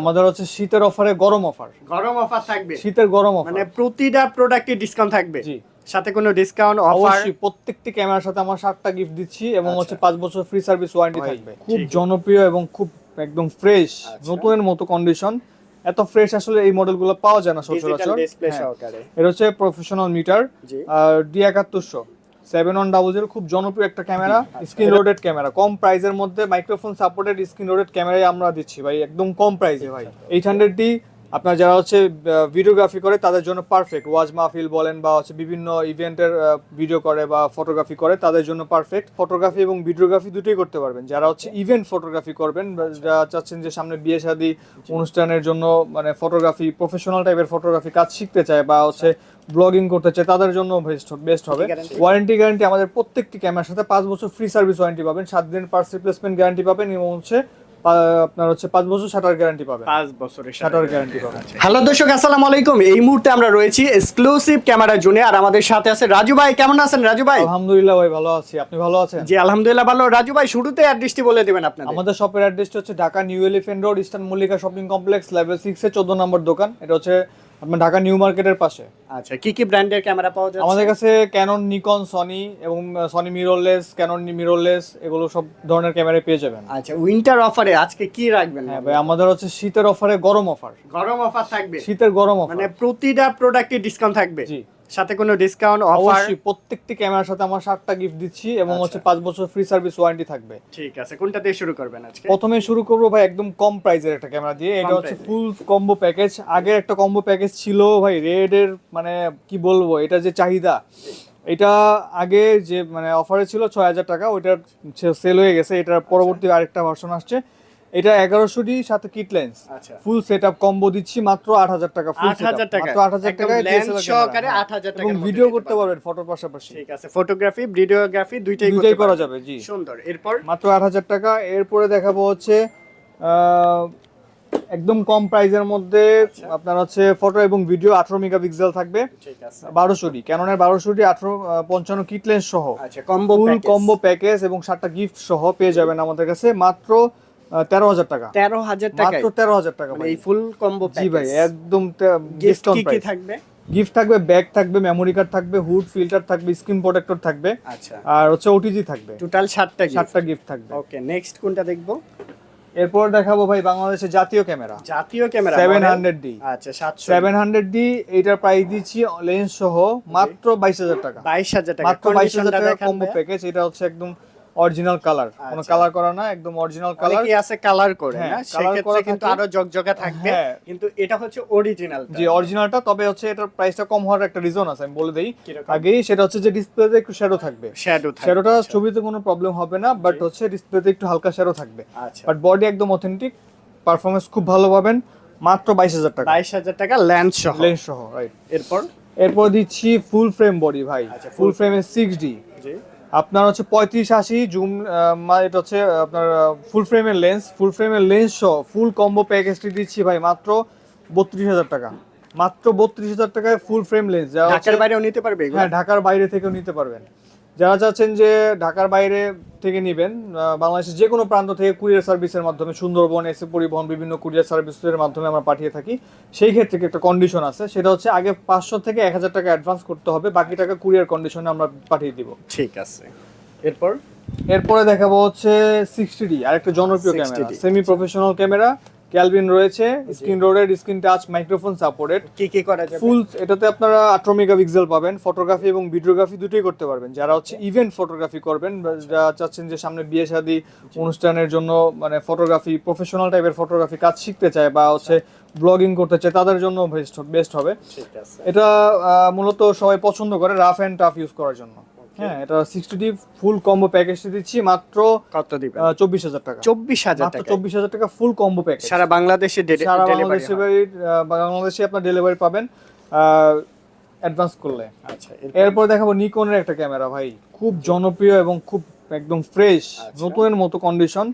আমাদের হচ্ছে শীতের অফারে গরম অফার গরম অফার থাকবে। শীতের গরম অফার মানে প্রতিটা প্রোডাক্টে ডিসকাউন্ট থাকবে। জি। সাথে কোনো ডিসকাউন্ট অফার অবশ্যই প্রত্যেকটি ক্যামেরার সাথে আমার সাতটা গিফট দিচ্ছি এবং আচ্ছা। হচ্ছে পাঁচ বছর ফ্রি সার্ভিস ওয়ারেন্টি থাকবে। খুব জনপ্রিয় এবং খুব একদম ফ্রেশ আচ্ছা। নতুনের মতো কন্ডিশন এত ফ্রেশ আসলে এই মডেলগুলো পাওয়া যায় না সচরাচর। ডিসপ্লে হ্যাঁ। এটা হচ্ছে প্রফেশনাল মিটার ডি একাত্তরশো। সেভেন ওয়ান ডাবল জিরো খুব জনপ্রিয় একটা ক্যামেরা। Screen rotated camera. কম প্রাইসের মধ্যে মাইক্রোফোন সাপোর্টেড স্ক্রিন রোডেড ক্যামেরাই আমরা দিচ্ছি ভাই একদম কম প্রাইসে ভাই। এইট হান্ড্রেড ডি আপনার যারা হচ্ছে ভিডিওগ্রাফি করে তাদের জন্য পারফেক্ট ওয়াজ মাহফিল বলেন বা হচ্ছে বিভিন্ন ইভেন্টের ভিডিও করে বা ফটোগ্রাফি করে তাদের জন্য পারফেক্ট ফটোগ্রাফি এবং ভিডিওগ্রাফি দুটোই করতে পারবেন। যারা হচ্ছে ইভেন্ট ফটোগ্রাফি করবেন যারা চাচ্ছেন যে সামনে বিয়ে শাদী অনুষ্ঠানের জন্য মানে ফটোগ্রাফি প্রফেশনাল টাইপের ফটোগ্রাফি কাজ শিখতে চায় বা হচ্ছে ব্লগিং করতে চায় তাদের জন্য বেস্ট বেস্ট হবে। ওয়ারেন্টি গ্যারান্টি আমাদের প্রত্যেকটি ক্যামেরার সাথে পাঁচ বছর ফ্রি সার্ভিস ওয়ারেন্টি পাবেন। সাত দিন পার্স রিপ্লেসমেন্ট গ্যারান্টি পাবেন এবং হচ্ছে আপনার হচ্ছে পাঁচ বছর শাটার গ্যারান্টি পাবেন। পাঁচ বছরের শাটার গ্যারান্টি পাবেন। হ্যালো দর্শক আসসালামু আলাইকুম। এই মুহূর্তে আমরা রয়েছি এক্সক্লুসিভ ক্যামেরা জোনে আর আমাদের সাথে আছে রাজু ভাই। কেমন আছেন রাজু ভাই? আলহামদুলিল্লাহ ভাই ভালো আছি। আপনি ভালো আছেন? জি আলহামদুলিল্লাহ ভালো। রাজু ভাই শুরুতে অ্যাড্রেসটি বলে দিবেন আপনাদের। আমাদের শপের অ্যাড্রেসটা হচ্ছে Dhaka New Elephant Road Eastern Mallika shopping complex level six এর চোদ্দ নম্বর দোকান। এটা হচ্ছে আপনার ঢাকা নিউ মার্কেটের পাশে। আচ্ছা কি কি ব্র্যান্ডের ক্যামেরা পাওয়া যায় আমাদের কাছে ক্যানন নিকন সনি এবং সনি মিররলেস ক্যানন মিররলেস এগুলো সব ধরনের ক্যামেরা পেয়ে যাবেন। আচ্ছা উইন্টার অফারে আজকে কি রাখবেন? হ্যাঁ ভাই আমাদের হচ্ছে শীতের অফারে গরম অফার গরম অফার থাকবে? শীতের গরম অফার মানে প্রতিটা প্রোডাক্টে ডিসকাউন্ট থাকবে? জি। সাথে কোনো ডিসকাউন্ট অফার অবশ্যই প্রত্যেকটি ক্যামেরার সাথে আমার সাতটা গিফট দিচ্ছি এবং আচ্ছা। হচ্ছে পাঁচ বছর ফ্রি সার্ভিস ওয়ারেন্টি থাকবে। ঠিক আছে কোনটা দিয়ে শুরু করবেন আজকে? প্রথমে শুরু করব ভাই একদম কম প্রাইসের একটা ক্যামেরা দিয়ে। এটা হচ্ছে ফুল কম্বো প্যাকেজ আগের একটা কম্বো প্যাকেজ ছিল ভাই রেড এর মানে কি বলব এটা যে চাহিদা। এটা আগে যে মানে অফারে ছিল ছয় হাজার টাকা ওইটার সেল হয়ে গেছে। এটার পরবর্তী আরেকটা ভার্সন আসছে। এটা এগারোশোটি সাথে kit lens full set up combo দিচ্ছি মাত্র আট হাজার টাকা ফুল আট হাজার টাকা। মাত্র আট হাজার DSLR সহকারে আট হাজার। টাকা ভিডিও করতে পারবেন। ফটোর পাশাপাশি। ঠিক আছে ফটোগ্রাফি ভিডিওগ্রাফি দুইটাই দুইটাই করা যাবে। জি। সুন্দর এরপর? মাত্র আট হাজার টাকা। এরপরে দেখাবো হচ্ছে একদম কম প্রাইসের মধ্যে আচ্ছা। আপনার হচ্ছে ফটো এবং ভিডিও আঠারো মেগাপিক্সেল থাকবে। বারোশোটি। ক্যাননের বারোশোটি আঠারো পঞ্চান্ন কিট লেন্স সহ। কম্বো ফুল কম্বো প্যাকেজ এবং সাতটা গিফট সহ পেয়ে যাবেন আমাদের কাছে। মাত্র তেরো হাজার টাকা। তেরো হাজার টাকা তেরো হাজার টাকা মানে এই ফুল কম্বো জি ভাই একদম গিফট কি কি থাকবে? গিফট থাকবে ব্যাগ থাকবে মেমোরি কার্ড থাকবে হুড ফিল্টার থাকবে স্ক্রিন প্রোটেক্টর থাকবে। আচ্ছা। আর হচ্ছে ওটিজি থাকবে। টোটাল সাতটা সাতটা গিফট থাকবে। ওকে নেক্সট কোনটা দেখব? এরপর দেখাবো ভাই বাংলাদেশের জাতীয় ক্যামেরা জাতীয় ক্যামেরা সেভেন হান্ড্রেড ডি আচ্ছা সাতশো। সেভেন হান্ড্রেড ডি এইটার প্রাইস দিচ্ছি লেন্স সহ মাত্র বাইশ হাজার টাকা। বাইশ হাজার টাকা। মাত্র বাইশ হাজার টাকা কম্বো প্যাকেজ এটা হচ্ছে একদম অরিজিনাল কালার কোনো আচ্ছা। কালার করা না একদম অরিজিনাল কালার অনেকেই আছে কালার করে হ্যাঁ, না? সেক্ষেত্রে কিন্তু আরও জকজকা থাকবে। হ্যাঁ। কিন্তু এটা হচ্ছে অরিজিনাল যে অরিজিনালটা তবে হচ্ছে এটার প্রাইসটা কম হওয়ার একটা রিজন আছে আমি বলে দেই? আগেই সেটা হচ্ছে যে ডিসপ্লেতে একটু শ্যাডো থাকবে। শ্যাডো থাকবে শ্যাডোটা ছবিতে কোনো প্রবলেম হবে না বাট হচ্ছে ডিসপ্লেতে একটু হালকা শ্যাডো থাকবে। আচ্ছা। বাট বডি একদম অথেন্টিক পারফরমেন্স খুব ভালো পাবেন মাত্র বাইশ হাজার টাকা। বাইশ হাজার টাকা ল্যান্ড সহ। লেন্স সহ রাইট এরপর? এরপর দিচ্ছি ফুল ফ্রেম বডি ভাই। আচ্ছা, ফুল ফ্রেমে সিক্স ডি জি আপনার হচ্ছে পঁয়ত্রিশ আশি জুম এটা হচ্ছে আপনার ফুল ফ্রেমের লেন্স ফুল ফ্রেমের লেন্স সহ ফুল কম্বো প্যাকেজটি দিচ্ছি ভাই মাত্র বত্রিশ হাজার টাকা মাত্র বত্রিশ হাজার টাকায় ফুল ফ্রেম লেন্স ঢাকার বাইরেও নিতে পারবে? হ্যাঁ ঢাকার বাইরে থেকেও নিতে পারবেন যারা চাচ্ছেন যে ঢাকার বাইরে থেকে নেবেন। বাংলাদেশের যে কোনো প্রান্ত থেকে কুরিয়ার সার্ভিসের মাধ্যমে সুন্দরবন এসে পরিবহন বিভিন্ন কুরিয়ার সার্ভিসের মাধ্যমে আমরা পাঠিয়ে থাকি। সেই ক্ষেত্রে একটা কন্ডিশন আছে? সেটা হচ্ছে আগে পাঁচশো থেকে এক হাজার টাকা অ্যাডভান্স করতে হবে বাকি টাকা কুরিয়ার কন্ডিশনে আমরা পাঠিয়ে দিব। ঠিক আছে। এরপর? এরপরে দেখাবো হচ্ছে সিক্সটি ডি আর একটা জনপ্রিয় ক্যামেরা সেমি প্রফেশনাল ক্যামেরা। ক্যালভিন রয়েছে screen rotated screen touch microphone supported. কি কি করা যাবে? ফুল এটাতে আপনারা আঠারো মেগাপিক্সেল পাবেন। ফটোগ্রাফি এবং ভিডিওগ্রাফি দুটোই করতে পারবেন। যারা হচ্ছে ইভেন্ট ফটোগ্রাফি করবেন বা যারা চাচ্ছেন যে সামনে বিয়ে শাদী অনুষ্ঠানের জন্য মানে ফটোগ্রাফি প্রফেশনাল টাইপের ফটোগ্রাফি কাজ শিখতে চায় বা হচ্ছে ব্লগিং করতে চায় তাদের জন্য বেস্ট বেস্ট হবে। এটা মূলত সবাই পছন্দ করে রাফ অ্যান্ড টাফ ইউজ করার জন্য। হ্যাঁ এটা সিক্সটি ডি ফুল কম্বো প্যাকেজটি দিচ্ছি মাত্র কত দিবেন? চব্বিশ হাজার টাকা। চব্বিশ হাজার মাত্র টাকা চব্বিশ হাজার টাকা ফুল কম্বো প্যাকেজ সারা বাংলাদেশে ডেলিভারি বাংলাদেশে বাংলাদেশে আপনার ডেলিভারি পাবেন অ্যাডভান্স করলে। আচ্ছা এরপর? দেখাবো নিকনের একটা ক্যামেরা ভাই। খুব জনপ্রিয় এবং খুব একদম ফ্রেশ আচ্ছা। নতুনের মতো কন্ডিশন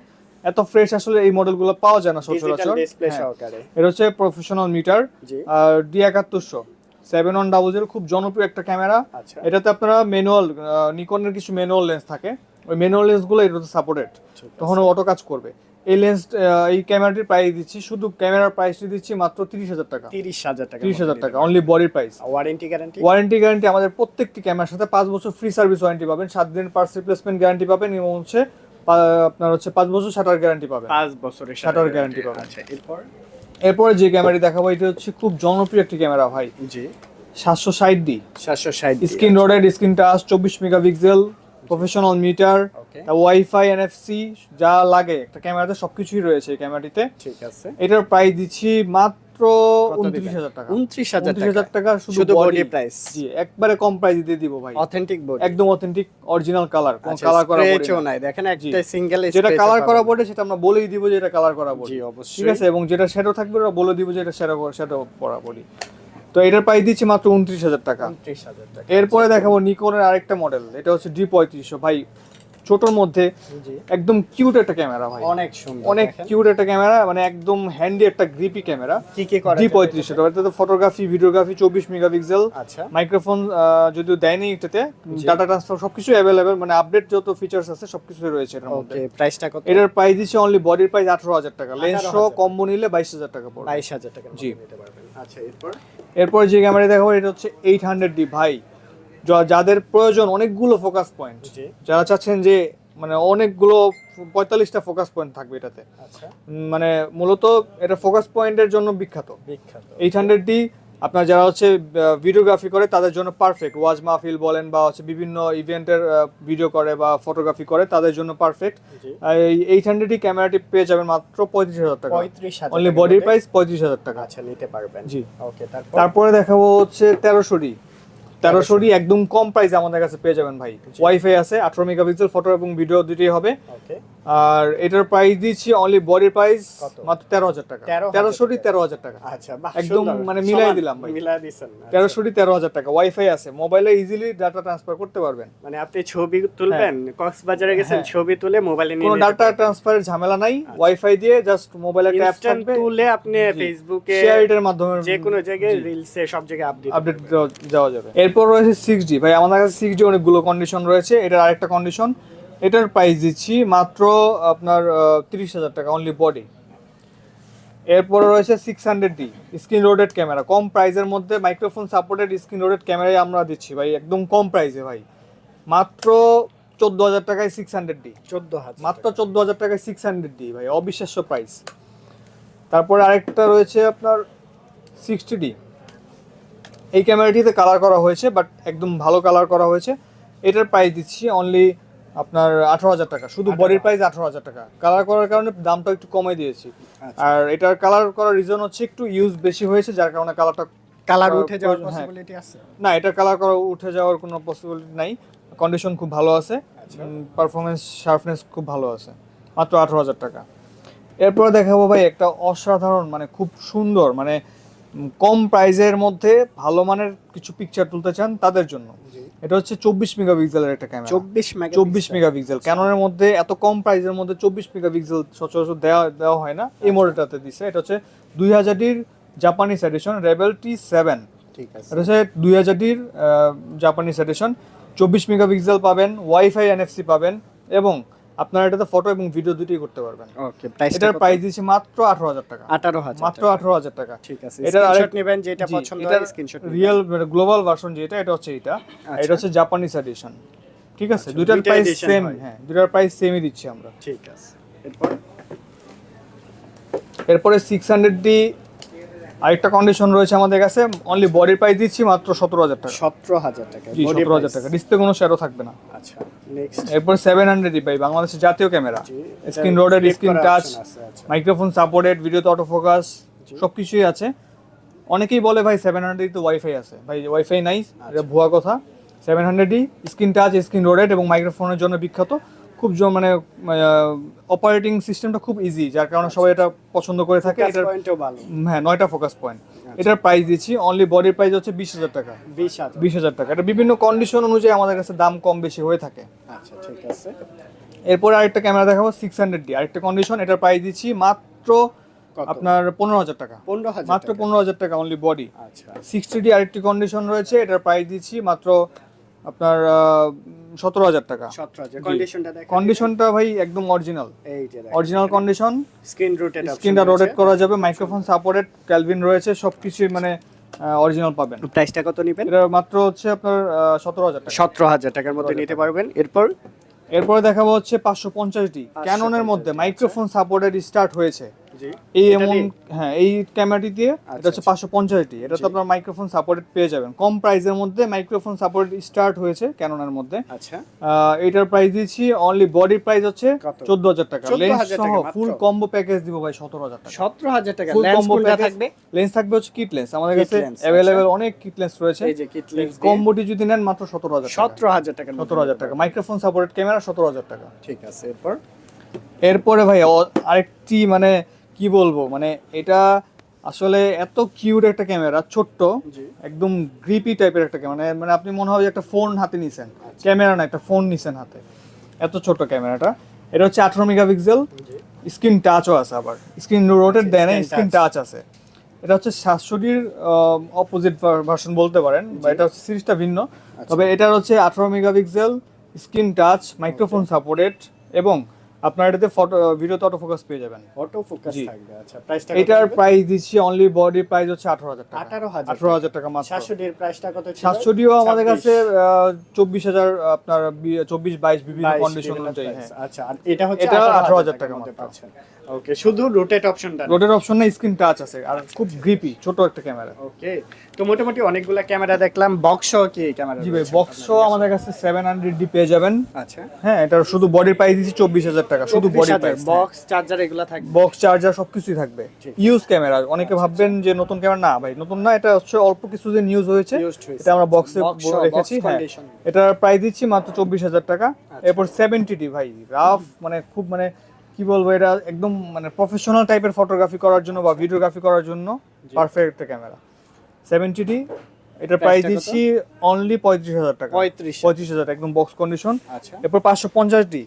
এত ফ্রেশ আসলে এই মডেলগুলো পাওয়া যায় না সচরাচর। হ্যাঁ। এটা হচ্ছে প্রফেশনাল মিটার ডি একাত্তরশো। সেভেন ওয়ান ডাবল জিরো খুব জনপ্রিয় একটা ক্যামেরা। আচ্ছা। এটাতে আপনারা ম্যানুয়াল নিকনের কিছু ম্যানুয়াল লেন্স থাকে। ওই ম্যানুয়াল লেন্সগুলো এটাতে সাপোর্টেড তখন অটো কাজ করবে। এই লেন্স এই ক্যামেরাটির প্রাইস দিচ্ছি শুধু ক্যামেরার প্রাইসটি দিচ্ছি মাত্র তিরিশ হাজার টাকা। তিরিশ হাজার টাকা। তিরিশ হাজার টাকা অনলি বডির price warranty guarantee warranty guarantee আমাদের প্রত্যেকটি ক্যামেরার সাথে পাঁচ বছর ফ্রি সার্ভিস ওয়ারেন্টি পাবেন। সাত দিনের পার্স রিপ্লেসমেন্ট গ্যারান্টি পাবেন এবং হচ্ছে আপনার হচ্ছে পাঁচ বছর শাটার গ্যারান্টি পাবেন। পাঁচ বছরের Shutter guarantee পাবেন। আচ্ছা এরপর? এরপরে যে ক্যামেরাটি দেখাবো এটা হচ্ছে খুব জনপ্রিয় একটি ক্যামেরা ভাই। জি। সাতশো ষাট ডি। সাতশো ষাট স্ক্রিন রোডেড স্ক্রিন টাচ চব্বিশ megapixel professional meter wifi NFC যা লাগে একটা ক্যামেরাতে সবকিছুই রয়েছে এই ক্যামেরাটিতে। ঠিক আছে। এটার প্রাইস দিচ্ছি মাত্র কত উনত্রিশ হাজার টাকা। উনত্রিশ হাজার টাকা। শুধু বডি বডি প্রাইস জি একবারে কম প্রাইস দিয়ে দিব ভাই। অথেন্টিক বডি একদম অথেন্টিক অরিজিনাল কালার কোন কালার করা body নাই। দেখেন একটা সিঙ্গেল যেটা কালার করা বোর্ডে সেটা আমরা বলেই দিব যে এটা কালার করা বোর্ড জি ঠিক অবশ্যই। আছে? এবং যেটা শ্যাডো থাকবে ওরা বলে দিব যে এটা শ্যাডো শ্যাডো করা বডি তো এটার প্রাইস দিচ্ছি মাত্র উনত্রিশ হাজার টাকা। উনত্রিশ হাজার টাকা। এরপরে দেখাবো নিকনের আরেকটা মডেল এটা হচ্ছে ডি পঁয়ত্রিশশো। ভাই ছোটর মধ্যে একদম কিউট একটা ক্যামেরা ভাই। অনেক সুন্দর অনেক কিউট একটা ক্যামেরা মানে একদম হ্যান্ডি একটা গ্রিপি ক্যামেরা কি কি করে ডি পঁয়ত্রিশশো এটাতে ফটোগ্রাফি ভিডিওগ্রাফি চব্বিশ মেগাপিক্সেল আচ্ছা। মাইক্রোফোন যদিও দেয়নি এটাতে ডাটা ট্রান্সফার সবকিছু অ্যাভেলেবেল মানে আপডেট যত ফিচার্স আছে সবকিছু রয়েছে এটার মধ্যে। ওকে প্রাইসটা কত? এটার প্রাইস দিচ্ছে অনলি বডির প্রাইস আঠারো হাজার টাকা। লেন্স সহ কম্বো নিলে বাইশ হাজার টাকা পড়বে। বাইশ হাজার টাকা জি। নিতে পারবেন। আচ্ছা এরপর? এরপর যে ক্যামেরা দেখাবো এটা হচ্ছে এইট হান্ড্রেড ডি ভাই। যাদের প্রয়োজন অনেকগুলো ফোকাস পয়েন্ট যারা চাচ্ছেন যে মানে অনেকগুলো পঁয়তাল্লিশটা ফোকাস পয়েন্ট থাকবে এটাতে। আচ্ছা। মানে মূলত এটা ফোকাস পয়েন্টের জন্য বিখ্যাত। বিখ্যাত। এইট হান্ড্রেড ডি আপনার যারা হচ্ছে ভিডিওগ্রাফি করে তাদের জন্য পারফেক্ট ওয়াজ মাহফিল বলেন বা হচ্ছে বিভিন্ন ইভেন্টের ভিডিও করে বা ফটোগ্রাফি করে তাদের জন্য পারফেক্ট এই এইট হান্ড্রেড ক্যামেরাটি পেয়ে যাবেন মাত্র পঁয়ত্রিশ হাজার টাকা। পঁয়ত্রিশ অনলি বডির প্রাইস পঁয়ত্রিশ হাজার টাকা। আচ্ছা নিতে পারবেন। জি। ওকে তারপরে? দেখাবো হচ্ছে তেরোশো ডি তেরোশো ডি একদম কম প্রাইসে আমাদের কাছে পেয়ে যাবেন ভাই। ওয়াইফাই আছে আঠারো মেগাপিক্সেল ফটো এবং ভিডিও দুটোই হবে। আর এটার প্রাইস দিচ্ছি অনলি বডির প্রাইস মাত্র তেরো হাজার টাকা। 13,000 তেরোশো তেরো হাজার টাকা। আচ্ছা একদম মানে মিলাই দিলাম ভাই। আচ্ছা। তেরোশো তেরো হাজার টাকা। ওয়াইফাই আছে মোবাইলে ইজিলি ডাটা ট্রান্সফার করতে পারবেন। মানে আপনি ছবি তুলবেন কক্সবাজারে গেছেন হ্যাঁ। ছবি তুলে মোবাইলে কোনো ডাটা ট্রান্সফারের ঝামেলা নাই। ওয়াইফাই দিয়ে জাস্ট মোবাইলে ইনস্ট্যান্ট থাকবে। তুলে আপনি ফেসবুকে শেয়ার এর মাধ্যমে যে কোনো জায়গায় রিলসে সব জায়গায় আপডেট আপডেট দেওয়া যাবে। এরপর রয়েছে সিক্স ডি ভাই আমাদের কাছে সিক্স ডি অনেকগুলো কন্ডিশন রয়েছে। এটার আরেকটা কন্ডিশন এটার প্রাইস দিচ্ছি মাত্র আপনার তিরিশ হাজার টাকা অনলি বডি এরপরে রয়েছে six hundred D screen rotated camera কম প্রাইসের মধ্যে মাইক্রোফোন সাপোর্টেড স্ক্রিন রোডেড ক্যামেরাই আমরা দিচ্ছি ভাই একদম কম প্রাইসে ভাই। মাত্র চোদ্দ হাজার টাকায় সিক্স হান্ড্রেড ডি চোদ্দ হাজার। মাত্র চোদ্দ হাজার টাকায় সিক্স হান্ড্রেড ডি ভাই অবিশ্বাস্য প্রাইস তারপরে আরেকটা রয়েছে আপনার সিক্সটি ডি এই ক্যামেরাটিতে কালার করা হয়েছে বাট একদম ভালো কালার করা হয়েছে। এটার প্রাইস দিচ্ছি অনলি আপনার আঠারো হাজার টাকা। শুধু বডির প্রাইস আঠারো হাজার টাকা। কালার করার কারণে দামটা একটু কমে দিয়েছি। আচ্ছা। আর এটার কালার করার রিজন হচ্ছে একটু ইউজ বেশি হয়েছে যার কারণে কালারটা কালার উঠে যাওয়ার হ্যাঁ। পসিবিলিটি আছে। না এটার কালার করা উঠে যাওয়ার কোনো পসিবিলিটি নাই। কন্ডিশন খুব ভালো আছে। আচ্ছা। পারফরমেন্স শার্পনেস খুব ভালো আছে। মাত্র আঠারো হাজার টাকা। এরপরে দেখাবো ভাই একটা অসাধারণ মানে খুব সুন্দর মানে কম প্রাইজের মধ্যে ভালো মানের কিছু পিকচার তুলতে চান তাদের জন্য। এটা হচ্ছে চব্বিশ মেগাপিক্সেলের একটা ক্যামেরা চব্বিশ মেগা চব্বিশ মেগাপিক্সেল ক্যাননের মধ্যে এত কম প্রাইসের মধ্যে চব্বিশ মেগাপিক্সেল সচরাচর দেওয়া দেওয়া হয় না। এই মডেলটাতে দিছে। এটা হচ্ছে দুই হাজারটির Japanese edition Rebel T seven ঠিক আছে। এটা হচ্ছে দুই হাজারটির জাপানিজ এডিশন চব্বিশ মেগাপিক্সেল পাবেন ওয়াইফাই এনএফসি পাবেন এবং আপনারা এটাতে ফটো এবং ভিডিও দুটোই করতে পারবেন। ওকে প্রাইস এটার প্রাইস দিচ্ছে মাত্র আঠারো হাজার টাকা। আঠারো হাজার মাত্র আঠারো হাজার টাকা। ঠিক আছে এটার স্ক্রিনশট নেবেন যেটা পছন্দ হয় স্ক্রিনশট রিয়েল গ্লোবাল ভার্সন যেটা এটা হচ্ছে এটা এটা হচ্ছে জাপানিজ এডিশন ঠিক আছে? দুটার প্রাইস সেম হয়। হ্যাঁ দুটার প্রাইস সেমই দিচ্ছি আমরা। ঠিক আছে এরপর? এরপরে সিক্স হান্ড্রেড ডি আরেকটা কন্ডিশন রয়েছে আমাদের কাছে অনলি বডির প্রাইস দিচ্ছি মাত্র সতেরো হাজার টাকা। সতেরো হাজার টাকা সতেরো হাজার টাকা। ডিসপ্লে কোনো শ্যাডো থাকবে না। আচ্ছা এরপর সেভেন হান্ড্রেড ভাই বাংলাদেশের জাতীয় ক্যামেরা স্ক্রিন রোডের স্ক্রিন টাচ আচ্ছা। মাইক্রোফোন সাপোর্টেড ভিডিওতে অটো ফোকাস সব কিছুই আছে। অনেকেই বলে ভাই সেভেন হান্ড্রেড তো ওয়াইফাই আছে। ভাই ওয়াইফাই নাই এটা ভুয়া কথা। সেভেন হান্ড্রেডই স্ক্রিন টাচ স্ক্রিন রোডেড এবং মাইক্রোফোনের জন্য বিখ্যাত। খুব জ- মানে অপারেটিং সিস্টেমটা খুব ইজি যার কারণে সবাই এটা পছন্দ করে থাকে। এটার হ্যাঁ নয়টা ফোকাস পয়েন্ট এটার প্রাইস দিচ্ছি অনলি বডির প্রাইস হচ্ছে বিশ হাজার টাকা। বিশ হাজার। টাকা। এটা বিভিন্ন কন্ডিশন অনুযায়ী আমাদের কাছে দাম কম বেশি হয়ে থাকে। আচ্ছা ঠিক আছে। এরপরে আরেকটা ক্যামেরা দেখাবো সিক্স হান্ড্রেড ডি আরেকটা কন্ডিশন এটার প্রাইস দিচ্ছি মাত্র আপনার পনেরো হাজার টাকা। মাত্র পনেরো হাজার টাকা অনলি বডি আচ্ছা। সিক্সটি ডি আরেকটি কন্ডিশন রয়েছে এটার প্রাইস দিচ্ছি মাত্র আপনার সতেরো হাজার টাকা। কন্ডিশনটা ভাই একদম original original condition screen rotate স্ক্রিনটা রোটেট করা যাবে মাইক্রোফোন সাপোর্টেড ক্যালভিন রয়েছে সবকিছুই মানে অরিজিনাল পাবেন। প্রাইসটা কত নেবেন? এটা মাত্র হচ্ছে আপনার সতেরো হাজার টাকা। সতেরো হাজার টাকার মধ্যে নিতে পারবেন। এরপর? এরপরে দেখাবো হচ্ছে পাঁচশো পঞ্চাশটি ক্যাননের মধ্যে? মাইক্রোফোন সাপোর্টেড স্টার্ট হয়েছে। এই এমন? হ্যাঁ এই ক্যামেরাটি দিয়ে আচ্ছা, এটা হচ্ছে পাঁচশো পঞ্চাশটি এটা তো আপনার মাইক্রোফোন সাপোর্টেড পেয়ে যাবেন। কম প্রাইসের মধ্যে মাইক্রোফোন সাপোর্ট স্টার্ট হয়েছে ক্যাননের মধ্যে। আচ্ছা। এটার প্রাইস দিচ্ছি অনলি বডির প্রাইস হচ্ছে চোদ্দ হাজার টাকা। লেন্স সহ ফুল কম্বো প্যাকেজ দিব ভাই সতেরো হাজার টাকা। সতেরো হাজার টাকা। ফুল কম্বো থাকবে? লেন্স থাকবে হচ্ছে কিট লেন্স আমাদের কাছে আচ্ছা। অ্যাভেলেবেল অনেক কিট লেন্স রয়েছে। কম্বোটি যদি নেন মাত্র সতেরো হাজার সতেরো হাজার টাকা। সতেরো হাজার টাকা। মাইক্রোফোন সাপোর্টেড ক্যামেরা সতেরো হাজার টাকা। ঠিক আছে এরপর? এরপরে ভাই আরেকটি মানে কি বলব? মানে এটা আসলে এত কিউট একটা ক্যামেরা ছোট্ট একদম গ্রিপি টাইপের একটা ক্যামেরা মানে আপনি মনে হয় একটা ফোন হাতে নিছেন। ক্যামেরা না একটা ফোন নিছেন হাতে। এত ছোট ক্যামেরাটা এটা হচ্ছে আঠারো মেগাপিক্সেল স্ক্রিন টাচও আছে আবার। স্ক্রিন রোটেট দেয় না স্ক্রিন টাচ আছে। এটা হচ্ছে সাতশোটির অপোজিট ভার্সন বলতে পারেন বা এটা হচ্ছে সিরিজটা ভিন্ন। তবে এটার হচ্ছে আঠারো megapixel screen touch microphone supported এবং আপনার এটাতে ফটো ভিডিওতে অটো ফোকাস পেয়ে যাবেন। অটো ফোকাস থাকবে আচ্ছা প্রাইসটা এটার প্রাইস দিচ্ছি অনলি বডি প্রাইস হচ্ছে আঠারো হাজার টাকা। 18,000 আঠারো হাজার টাকা। মাত্র। সাতশোটির প্রাইসটা কত ছিল? সাতশোটিও আমাদের কাছে চব্বিশ হাজার আপনার বি- চব্বিশ বাইশ বিভিন্ন কন্ডিশন অনুযায়ী। হ্যাঁ। আচ্ছা আর এটা হচ্ছে এটা 18,000 18,000 টাকা মাত্র। পাচ্ছেন। ওকে শুধু রোটেট অপশনটা রোডের অপশন না স্ক্রিন টাচ আছে আর খুব গ্রিপি ছোট একটা ক্যামেরা ওকে তো মোটামুটি অনেকগুলা ক্যামেরা দেখলাম। বক্স কি ক্যামেরা জি ভাই বক্স আমাদের কাছে সেভেন হান্ড্রেড ডি পেয়ে যাবেন। আচ্ছা। হ্যাঁ এটা শুধু বডির প্রাইস দিচ্ছি চব্বিশ হাজার টাকা শুধু বডি প্রাইস বক্স চার্জার এগুলা থাকবে। বক্স চার্জার সবকিছুই থাকবে। ইউজ ক্যামেরা অনেকে ভাববেন যে নতুন ক্যামেরা না ভাই নতুন না এটা হচ্ছে অল্প কিছুদিন ইউজ হয়েছে। এটা আমরা বক্সে রেখেছি হ্যাঁ। এটার প্রাইস দিচ্ছি মাত্র চব্বিশ হাজার টাকা। আচ্ছা। এরপর সেভেন্টি ডি ভাই রাফ মানে খুব মানে কি বলব এটা একদম মানে প্রফেশনাল টাইপের ফটোগ্রাফি করার জন্য বা ভিডিওগ্রাফি করার জন্য পারফেক্ট একটা ক্যামেরা সেভেন্টি ডি এটার প্রাইস? দিচ্ছি অনলি পঁয়ত্রিশ হাজার টাকা। পঁয়ত্রিশ। পঁয়ত্রিশ হাজার একদম বক্স কন্ডিশন আচ্ছা। এরপর পাঁচশো পঞ্চাশ D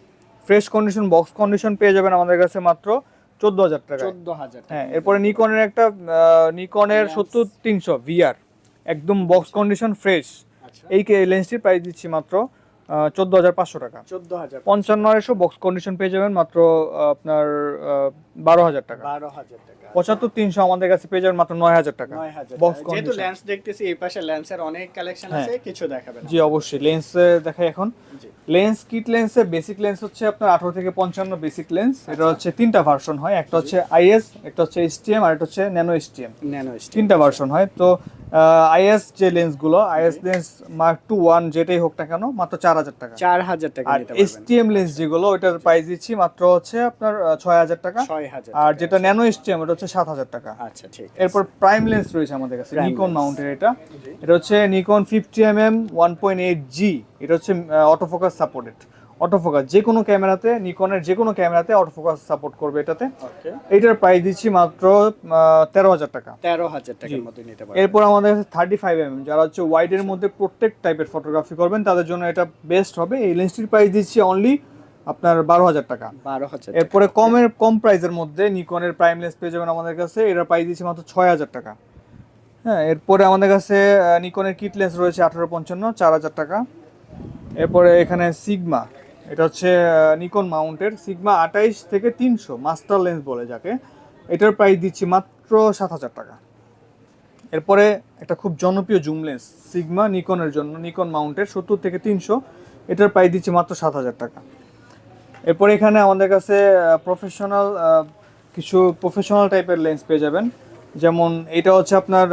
fresh condition box condition পেয়ে যাবেন আমাদের কাছে মাত্র চোদ্দ হাজার টাকা। চোদ্দ হাজার হ্যাঁ এরপরে নিকনের একটা নিকনের সত্তর তিনশো ভিআর একদম বক্স কন্ডিশন ফ্রেশ। আচ্ছা। এই লেন্সটির প্রাইস দিচ্ছি মাত্র চোদ্দ হাজার পাঁচশো টাকা। চোদ্দ হাজার পঞ্চান্ন আড়াইশো বক্স কন্ডিশন পেয়ে যাবেন মাত্র আপনার বারো হাজার টাকা। বারো হাজার টাকা। পঁচাত্তর তিনশো আমাদের কাছে পেয়ে যাবেন মাত্র নয় হাজার টাকা। বক্স। যেহেতু লেন্স দেখতেছি এই পাশে লেন্সের অনেক কালেকশন হ্যাঁ। আছে কিছু দেখাবেন জি অবশ্যই। লেন্স দেখাই এখন। লেন্স কিট লেন্সের বেসিক লেন্স হচ্ছে আপনার আঠারো থেকে পঞ্চান্ন বেসিক লেন্স এটা হচ্ছে তিনটা ভার্সন হয়। একটা হচ্ছে আইএস একটা হচ্ছে এসটিএম আর একটা হচ্ছে ন্যানো এসটিএম ন্যানো তিনটা ভার্সন হয়। তো আইএস যে লেন্সগুলো IS lens mark two one যেটাই হোক না কেন মাত্র চার হাজার টাকা। চার হাজার টাকা আর এসটিএম লেন্স যেগুলো ওইটার প্রাইস দিচ্ছি মাত্র হচ্ছে আপনার ছয় হাজার টাকা। ছয় হাজার আর যেটা ন্যানো এসটিএম ওটা হচ্ছে সাত হাজার টাকা। আচ্ছা ঠিক আছে। এরপর প্রাইম লেন্স রয়েছে আমাদের কাছে নিকন মাউন্টের এটা। এটা হচ্ছে Nikon fifty m m one point eight G এটা হচ্ছে অটোফোকাস সাপোর্টেড অটোফোকাস যে কোনো ক্যামেরাতে নিকনের যে কোনো ক্যামেরাতে অটোফোকাস সাপোর্ট করবে এটাতে। ওকে এইটার প্রাইস দিচ্ছি মাত্র তেরো হাজার টাকা। তেরো হাজার টাকার। মতো নিতে পারবেন। এরপর আমাদের কাছে থার্টি ফাইভ এম যারা হচ্ছে ওয়াইডের মধ্যে প্রত্যেক টাইপের ফটোগ্রাফি করবেন তাদের জন্য এটা বেস্ট হবে। এই লেন্সটির প্রাইস দিচ্ছি অনলি আপনার বারো হাজার টাকা। বারো হাজার এরপরে কমের কম প্রাইসের মধ্যে নিকনের প্রাইম লেন্স পেয়ে যাবেন আমাদের কাছে। এটার প্রাইস দিচ্ছি মাত্র ছয় হাজার টাকা। হ্যাঁ এরপরে আমাদের কাছে নিকনের কিট লেন্স রয়েছে আঠারো পঞ্চান্ন চার হাজার টাকা। এরপরে এখানে সিগমা এটা হচ্ছে নিকন মাউন্টের সিগমা আঠাইশ থেকে তিনশো মাস্টার লেন্স বলে যাকে। এটার প্রাইস দিচ্ছি মাত্র সাত হাজার টাকা। এরপরে একটা খুব জনপ্রিয় জুম লেন্স সিগমা নিকনের জন্য নিকন মাউন্টের সত্তর থেকে তিনশো, এটার প্রাইস দিচ্ছি মাত্র সাত হাজার টাকা। এরপরে এখানে আমাদের কাছে প্রফেশনাল কিছু প্রফেশনাল টাইপের লেন্স পেয়ে যাবেন। যেমন, এটা হচ্ছে আপনার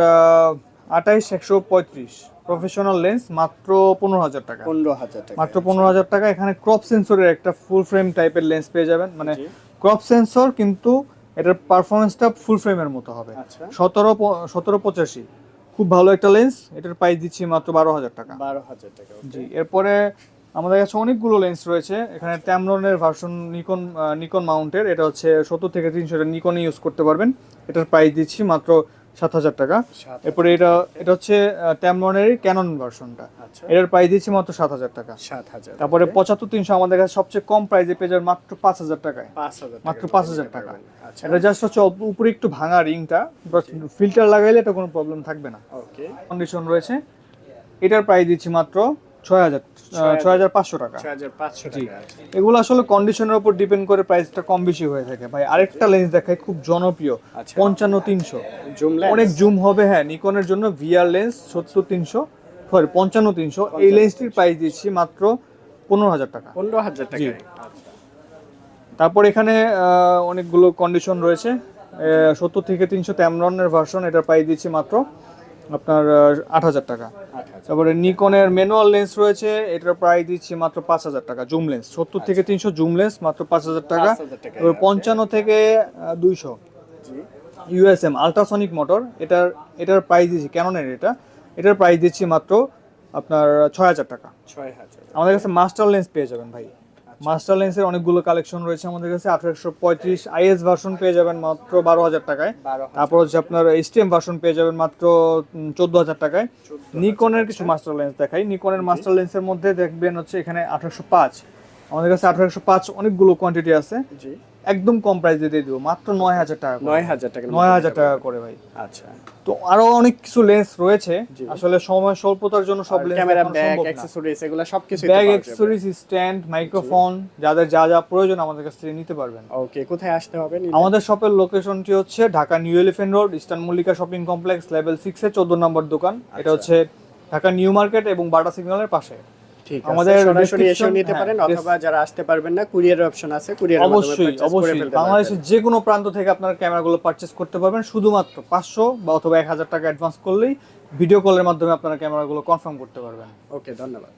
আঠাইশ একশো পঁয়ত্রিশ। প্রফেশনাল লেন্স মাত্র পনেরো হাজার টাকা। পনেরো হাজার টাকা। মাত্র পনেরো হাজার টাকা। এখানে ক্রপ সেন্সরের একটা ফুল ফ্রেম টাইপের লেন্স পেয়ে যাবেন। মানে ক্রপ সেন্সর কিন্তু এটার পারফরমেন্সটা ফুল ফ্রেমের মতো হবে। আচ্ছা। সতেরো সতেরো পঁচাশি। খুব ভালো একটা লেন্স এটার প্রাইস দিচ্ছি মাত্র বারো হাজার টাকা। বারো হাজার টাকা জি এরপরে আমাদের কাছে অনেকগুলো লেন্স রয়েছে। এখানে ট্যামরনের ভার্সন নিকন নিকন মাউন্টের এটা হচ্ছে সত্তর থেকে তিনশো নিকন ইউজ করতে পারবেন। এটার প্রাইস দিচ্ছি মাত্র সাত হাজার টাকা। এরপরে এটা এটা হচ্ছে ট্যামরনের ক্যানন ভার্সনটা আচ্ছা। এটার প্রাইস দিচ্ছি মাত্র সাত হাজার টাকা। সাত হাজার তারপরে পঁচাত্তর তিনশো আমাদের কাছে সবচেয়ে কম প্রাইসে পেয়ে যাবেন মাত্র পাঁচ হাজার টাকায়। মাত্র পাঁচ হাজার টাকা। আচ্ছা। এটা জাস্ট হচ্ছে উপরে একটু ভাঙা রিংটা ফিল্টার লাগাইলে এটা কোনো প্রবলেম থাকবে না। কন্ডিশন রয়েছে। এটার প্রাইস দিচ্ছি মাত্র ছয় হাজার ছয় হাজার পাঁচশো টাকা। জি। এগুলো আসলে কন্ডিশনের উপর ডিপেন্ড করে প্রাইসটা কম বেশি হয়ে থাকে। ভাই আরেকটা লেন্স দেখায় খুব জনপ্রিয়। আচ্ছা। পঞ্চান্ন তিনশো। অনেক জুম হবে হ্যাঁ নিকনের জন্য ভিআর লেন্স সত্তর তিনশো সরি পঞ্চান্ন তিনশো। এই লেন্সটির প্রাইস দিচ্ছি মাত্র পনেরো হাজার টাকা। পনেরো হাজার টাকা তারপর এখানে অনেকগুলো কন্ডিশন রয়েছে। সত্তর থেকে তিনশো তেমরনের ভার্সন এটার প্রাইস দিচ্ছি মাত্র আপনার আট হাজার টাকা। তারপরে নিকনের ম্যানুয়াল লেন্স রয়েছে এটার প্রাইস দিচ্ছি মাত্র পাঁচ হাজার টাকা জুম লেন্স সত্তর থেকে তিনশো জুম লেন্স মাত্র পাঁচ হাজার টাকা। এবার পঞ্চান্ন থেকে দুইশো। ইউএসএম আলট্রাসনিক মোটর এটার এটার প্রাইস দিচ্ছি ক্যাননের এটা। এটার প্রাইস দিচ্ছি মাত্র আপনার ছয় হাজার টাকা। ছয় হাজার। আমাদের কাছে মাস্টার লেন্স পেয়ে যাবেন ভাই। মাস্টার লেন্সের অনেকগুলো কালেকশন রয়েছে আমাদের কাছে। আঠারোশো পঁয়ত্রিশ আইএস ভার্সন পেয়ে যাবেন মাত্র বারো হাজার টাকায়। তারপর হচ্ছে আপনার এসটিএম ভার্সন পেয়ে যাবেন মাত্র চোদ্দ হাজার টাকায়। নিকনের কিছু মাস্টার লেন্স দেখাই। নিকনের মাস্টার লেন্সের মধ্যে দেখবেন হচ্ছে এখানে আঠারোশো পাঁচ। আমাদের কাছে আঠারোশো পাঁচ অনেকগুলো কোয়ান্টিটি আছে। জি। একদম কম প্রাইসে দিয়ে দিব মাত্র নয় হাজার টাকা। নয় হাজার টাকা নয় হাজার টাকা করে ভাই। আচ্ছা। তো আরও অনেক কিছু লেন্স রয়েছে আসলে সময় স্বল্পতার জন্য সব লেন্স ক্যামেরা ব্যাগ অ্যাক্সেসরিজ এগুলো সবকিছু ব্যাগ অ্যাক্সেসরিজ স্ট্যান্ড মাইক্রোফোন যাদের যা যা প্রয়োজন আমাদের কাছ থেকে নিতে পারবেন। ওকে কোথায় আসতে হবে? আমাদের শপের লোকেশনটি হচ্ছে Dhaka New Elephant Road Eastern Mallika shopping complex level six এর চোদ্দ নম্বর দোকান। এটা আচ্ছা। হচ্ছে ঢাকা নিউ মার্কেট এবং বাটা সিগন্যালের পাশে। আমাদের সরাসরি এসেও নিতে হ্যাঁ, পারেন অথবা যারা আসতে পারবেন না কুরিয়ার অপশন আছে কুরিয়ার অবশ্যই অবশ্যই। বাংলাদেশের যে কোনো প্রান্ত থেকে আপনারা ক্যামেরাগুলো পারচেস করতে পারবেন শুধুমাত্র পাঁচশো বা অথবা এক হাজার টাকা অ্যাডভান্স করলেই ভিডিও কলের মাধ্যমে আপনারা ক্যামেরাগুলো কনফার্ম করতে পারবেন। ওকে ধন্যবাদ।